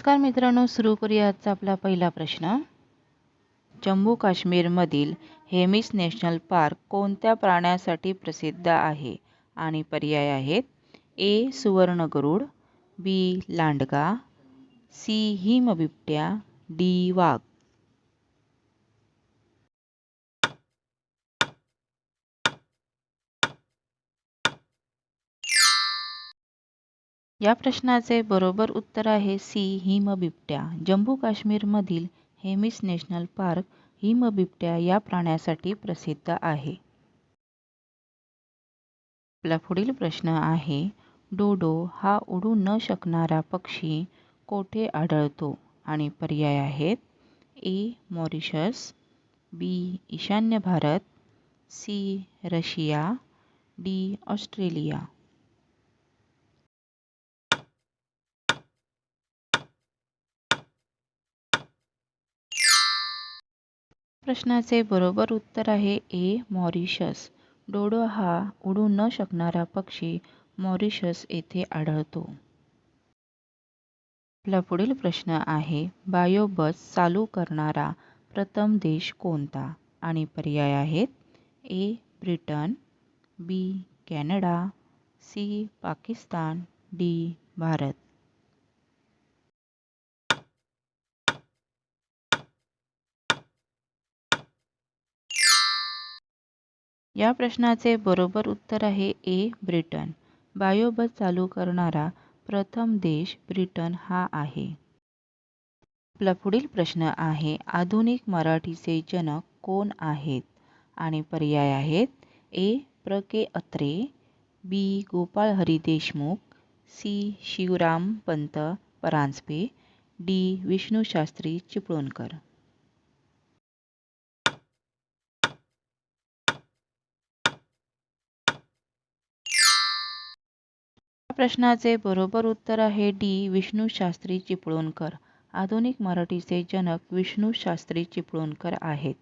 नमस्कार मित्रांनो सुरू करूया आजचा आपला पहिला प्रश्न. जम्मू काश्मीरमधील हेमिस नॅशनल पार्क कोणत्या प्राण्यासाठी प्रसिद्ध आहे? आणि पर्याय आहेत ए सुवर्णगरुड बी लांडगा सी हिमबिबट्या डी वाघ. या प्रश्नाचे बरोबर उत्तर आहे सी हिमबिबट्या. जम्मू काश्मीरमधील हेमिस नॅशनल पार्क हिमबिबट्या या प्राण्यासाठी प्रसिद्ध आहे. आपला पुढील प्रश्न आहे डोडो हा उडू न शकणारा पक्षी कोठे आढळतो? आणि पर्याय आहेत ए मॉरिशस बी ईशान्य Bharat C Russia D Australia. प्रश्नाचे बरोबर उत्तर आहे ए मॉरिशस. डोडो हा उडू न शकणारा पक्षी मॉरिशस येथे आढळतो. आपला पुढील प्रश्न आहे बायोबस चालू करणारा प्रथम देश कोणता? आणि पर्याय आहेत A Britain B Canada C Pakistan D Bharat. या प्रश्नाचे बरोबर उत्तर आहे ए ब्रिटन. बायोबस चालू करणारा प्रथम देश ब्रिटन हा आहे. आपला पुढील प्रश्न आहे आधुनिक मराठीचे जनक कोण आहेत? आणि पर्याय आहेत A Pra K Atre B Gopal Hari Deshmukh C Shivram Pant Paranjpe D Vishnushastri Chiplunkar. प्रश्नाचे बरोबर उत्तर आहे डी. विष्णूशास्त्री चिपळूणकर. आधुनिक मराठीचे जनक विष्णूशास्त्री चिपळूणकर आहेत.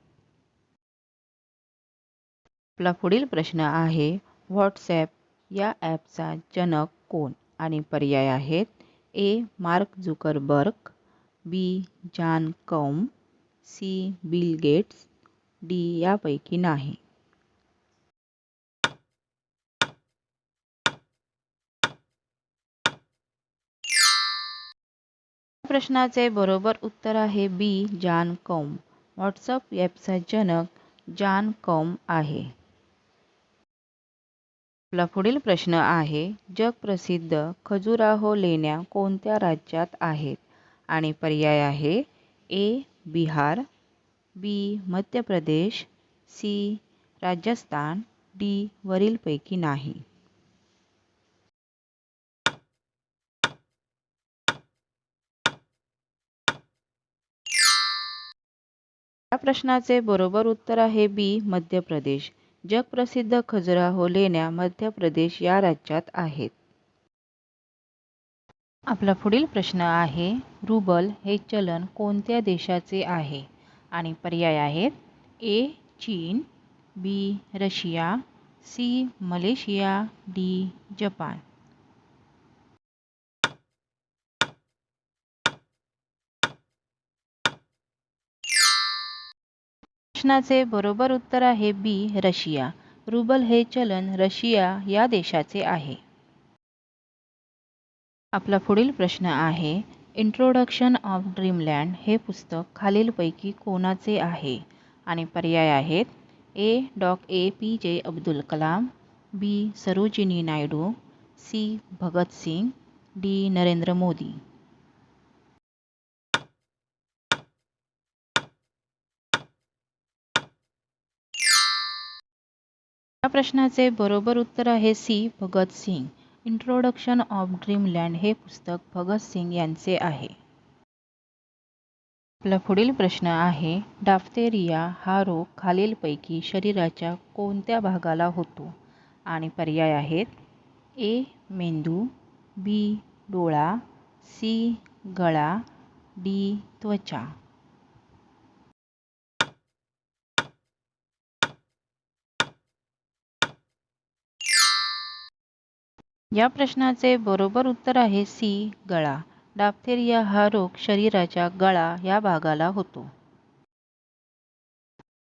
आपला पुढील प्रश्न आहे व्हॉट्सॲप या ॲपचा जनक कोण? आणि पर्याय आहेत ए. मार्क झुकरबर्ग बी. जान कौम सी. Bill Gates D. यापैकी नाही. प्रश्नाचे बरोबर उत्तर आहे बी जान कौम व्हॉट्सअप ॲपचा जनक जान कौम आहे. आपला पुढील प्रश्न आहे जगप्रसिद्ध खजुराहो लेण्या कोणत्या राज्यात आहेत? आणि पर्याय आहे A Bihar B Madhya Pradesh C Rajasthan D वरीलपैकी नाही. या प्रश्नाचे बरोबर उत्तर आहे बी मध्य प्रदेश. जगप्रसिद्ध खजुराहो लेण्या मध्य प्रदेश या राज्यात आहेत. आपला पुढील प्रश्न आहे रुबल हे चलन कोणत्या देशाचे आहे? आणि पर्याय आहेत ए चीन B Russia C Malaysia D Japan. प्रश्नाचे बरोबर उत्तर आहे बी रशिया. रुबल हे चलन रशिया या देशाचे आहे. आपला पुढील प्रश्न आहे इंट्रोडक्शन ऑफ ड्रीमलँड हे पुस्तक खालीलपैकी कोणाचे आहे? आणि पर्याय आहेत ए doc A P J Abdul Kalam B Sarojini Naidu C Bhagat Singh D Narendra Modi. प्रश्नाचे बरोबर उत्तर आहे C Bhagat Singh introduction of dreamland हे पुस्तक भगतसिंग यांचे आहे. आपला पुढील प्रश्न आहे डाफ्तेरिया हा रोग खालीलपैकी शरीराच्या कोणत्या भागाला होतो? आणि पर्याय आहेत ए मेंदू बी डोळा सी गळा डी त्वचा. या प्रश्नाचे बरोबर उत्तर आहे सी गळा. डाप्थेरिया हा रोग शरीराच्या गळा या भागाला होतो.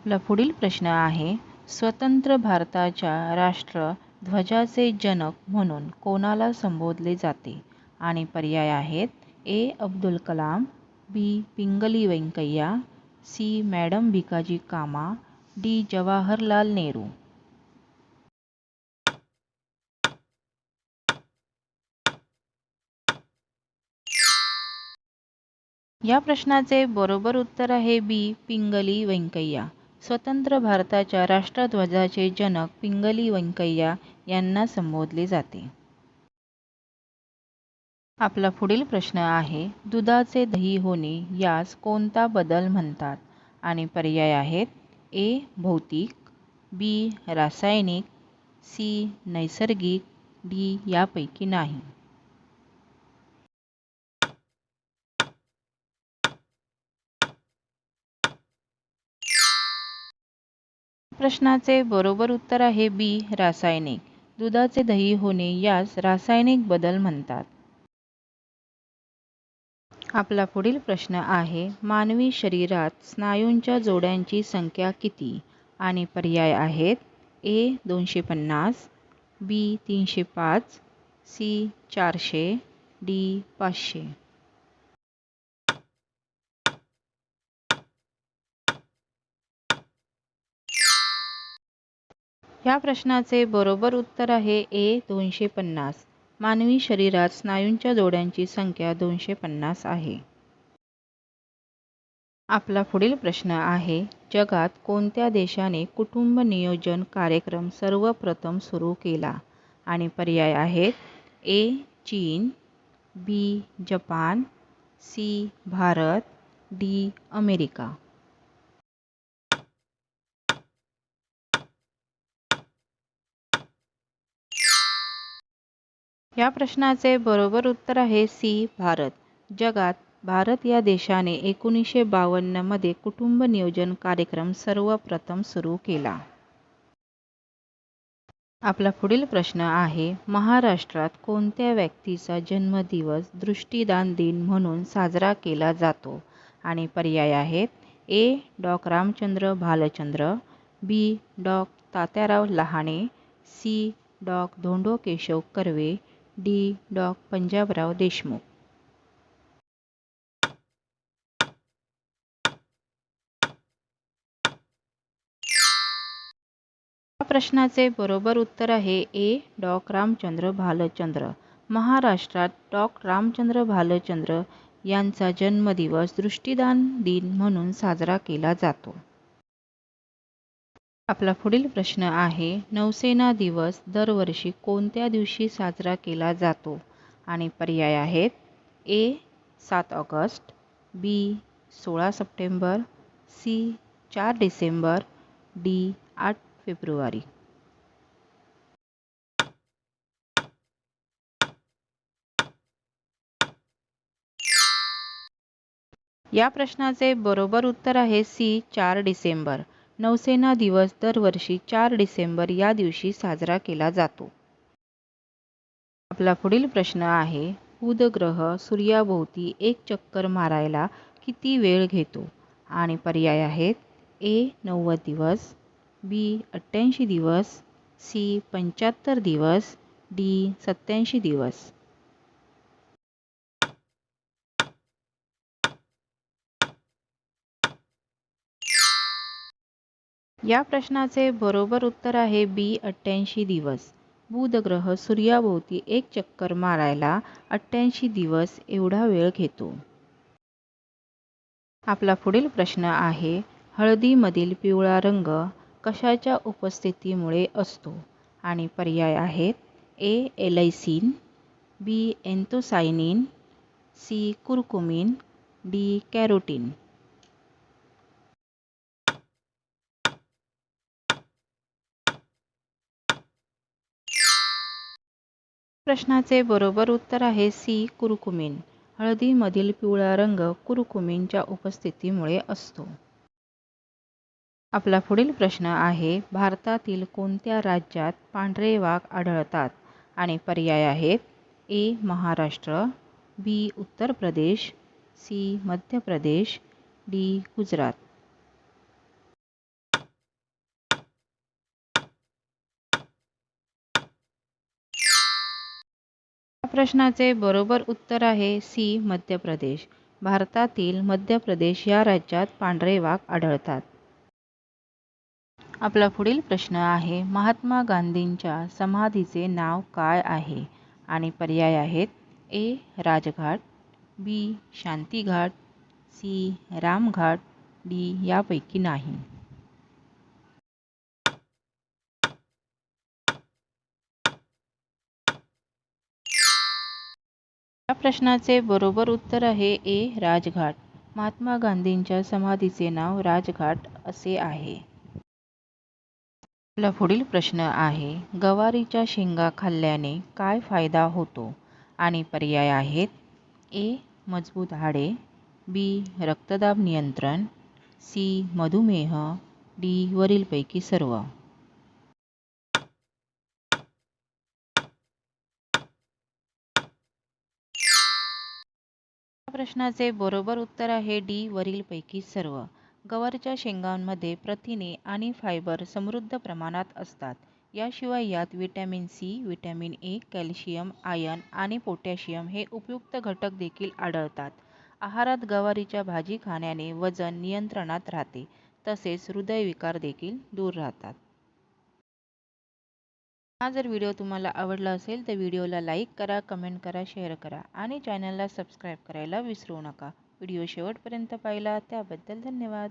आपला पुढील प्रश्न आहे स्वतंत्र भारताच्या राष्ट्र ध्वजाचे जनक म्हणून कोणाला संबोधले जाते? आणि पर्याय आहेत A Abdul Kalam B Pingali Venkayya C madam Bhikaji Cama D Jawaharlal Nehru. या प्रश्नाचे बरोबर उत्तर आहे बी पिंगली व्यंकय्या स्वतंत्र भारताच्या राष्ट्रध्वजाचे जनक पिंगली व्यंकय्या यांना संबोधले जाते. आपला पुढील प्रश्न आहे दुधाचे दही होणे यास कोणता बदल म्हणतात? आणि पर्याय आहेत ए भौतिक बी रासायनिक सी नैसर्गिक डी यापैकी नाही. प्रश्नाचे बरोबर उत्तर आहे बी रासायनिक. दुधाचे दही होणे यास रासायनिक बदल म्हणतात. आपला पुढील प्रश्न आहे मानवी शरीरात स्नायूंच्या जोड्यांची संख्या किती? आणि पर्याय आहेत ए दोनशे पन्नास बी तीनशे पाच सी चारशे डी पाचशे. या प्रश्नाचे बरोबर उत्तर आहे ए दोनशे पन्नास. मानवी शरीरात स्नायूंच्या जोड्यांची संख्या दोनशे पन्नास आहे. आपला पुढील प्रश्न आहे जगात कोणत्या देशाने कुटुंब नियोजन कार्यक्रम सर्वप्रथम सुरू केला? आणि पर्याय आहेत ए चीन B Japan C Bharat D America. या प्रश्नाचे बरोबर उत्तर आहे सी भारत. जगात भारत या देशाने एकोणीसशे बावन्नमध्ये कुटुंब नियोजन कार्यक्रम सर्वप्रथम सुरू केला. आपला पुढील प्रश्न आहे महाराष्ट्रात कोणत्या व्यक्तीचा जन्मदिवस दृष्टीदान दिन म्हणून साजरा केला जातो? आणि पर्याय आहेत A doc Ramchandra Bhalchandra B doc Tatyarao Lahane C doc Dhondo Keshav Karve D. डॉ पंजाबराव देशमुख. या प्रश्नाचे बरोबर उत्तर आहे ए. डॉ रामचंद्र भालचंद्र. महाराष्ट्रात डॉ रामचंद्र भालचंद्र यांचा जन्मदिवस दृष्टीदान दिन म्हणून साजरा केला जातो. आपला पुढील प्रश्न आहे नौसेना दिवस दरवर्षी कोणत्या दिवशी साजरा केला जातो? आणि पर्याय आहेत ए सात ऑगस्ट बी सोळा सप्टेंबर सी चार डिसेंबर डी आठ फेब्रुवारी. या प्रश्नाचे बरोबर उत्तर आहे सी चार डिसेंबर. नौसेना दिवस दरवर्षी चार डिसेंबर या दिवशी साजरा केला जातो. आपला पुढील प्रश्न आहे बुध ग्रह सूर्याभोवती एक चक्कर मारायला किती वेळ घेतो? आणि पर्याय आहेत ए नव्वद दिवस बी अठ्ठ्याऐंशी दिवस सी पंच्याहत्तर दिवस डी सत्याऐंशी दिवस. या प्रश्नाचे बरोबर उत्तर आहे बी अठ्ठ्याऐंशी दिवस. बुध ग्रह सूर्याभोवती एक चक्कर मारायला अठ्ठ्याऐंशी दिवस एवढा वेळ घेतो. आपला पुढील प्रश्न आहे हळदीमधील पिवळा रंग कशाच्या उपस्थितीमुळे असतो? आणि पर्याय आहेत A allicin B anthocyanin C curcumin D carotene. प्रश्नाचे बरोबर उत्तर आहे सी कुरकुमिन. हळदीमधील पिवळा रंग कुरकुमिनच्या उपस्थितीमुळे असतो. आपला पुढील प्रश्न आहे भारतातील कोणत्या राज्यात पांढरे वाघ आढळतात? आणि पर्याय आहेत ए महाराष्ट्र बी उत्तर प्रदेश सी मध्य प्रदेश डी गुजरात. प्रश्नाचे बरोबर उत्तर आहे सी मध्य प्रदेश. भारतातील मध्य प्रदेश या राज्यात पांढरे वाघ आढळतात. आपला पुढील प्रश्न आहे महात्मा गांधींच्या समाधीचे नाव काय आहे? आणि पर्याय आहेत A Rajghat B Shantighat C Ramghat D यापैकी नाही. या प्रश्नाचे बरोबर उत्तर आहे ए राजघाट. महात्मा गांधींच्या समाधीचे नाव राजघाट असे आहे. आपला पुढील प्रश्न आहे गवारीच्या शेंगा खाल्ल्याने काय फायदा होतो आणि पर्याय आहेत? ए मजबूत हाडे. बी रक्तदाब नियंत्रण. सी मधुमेह. डी वरीलपैकी सर्व. प्रश्नाचे बरोबर उत्तर आहे डी. वरीलपैकी सर्व. गवारच्या शेंगांमध्ये प्रथिने आणि फायबर समृद्ध प्रमाणात असतात. याशिवाय यात vitamin C vitamin A calcium ion आणि पोटॅशियम हे उपयुक्त घटक देखील आढळतात. आहारात गवारीच्या भाजी खाण्याने वजन नियंत्रणात राहते. तसेच हृदयविकार देखील दूर राहतात. हा जर व्हिडिओ तुम्हाला आवडला असेल तर व्हिडिओला लाईक करा कमेंट करा शेअर करा आणि चॅनलला सबस्क्राईब करायला विसरू नका. व्हिडिओ शेवटपर्यंत पाहिला त्याबद्दल धन्यवाद.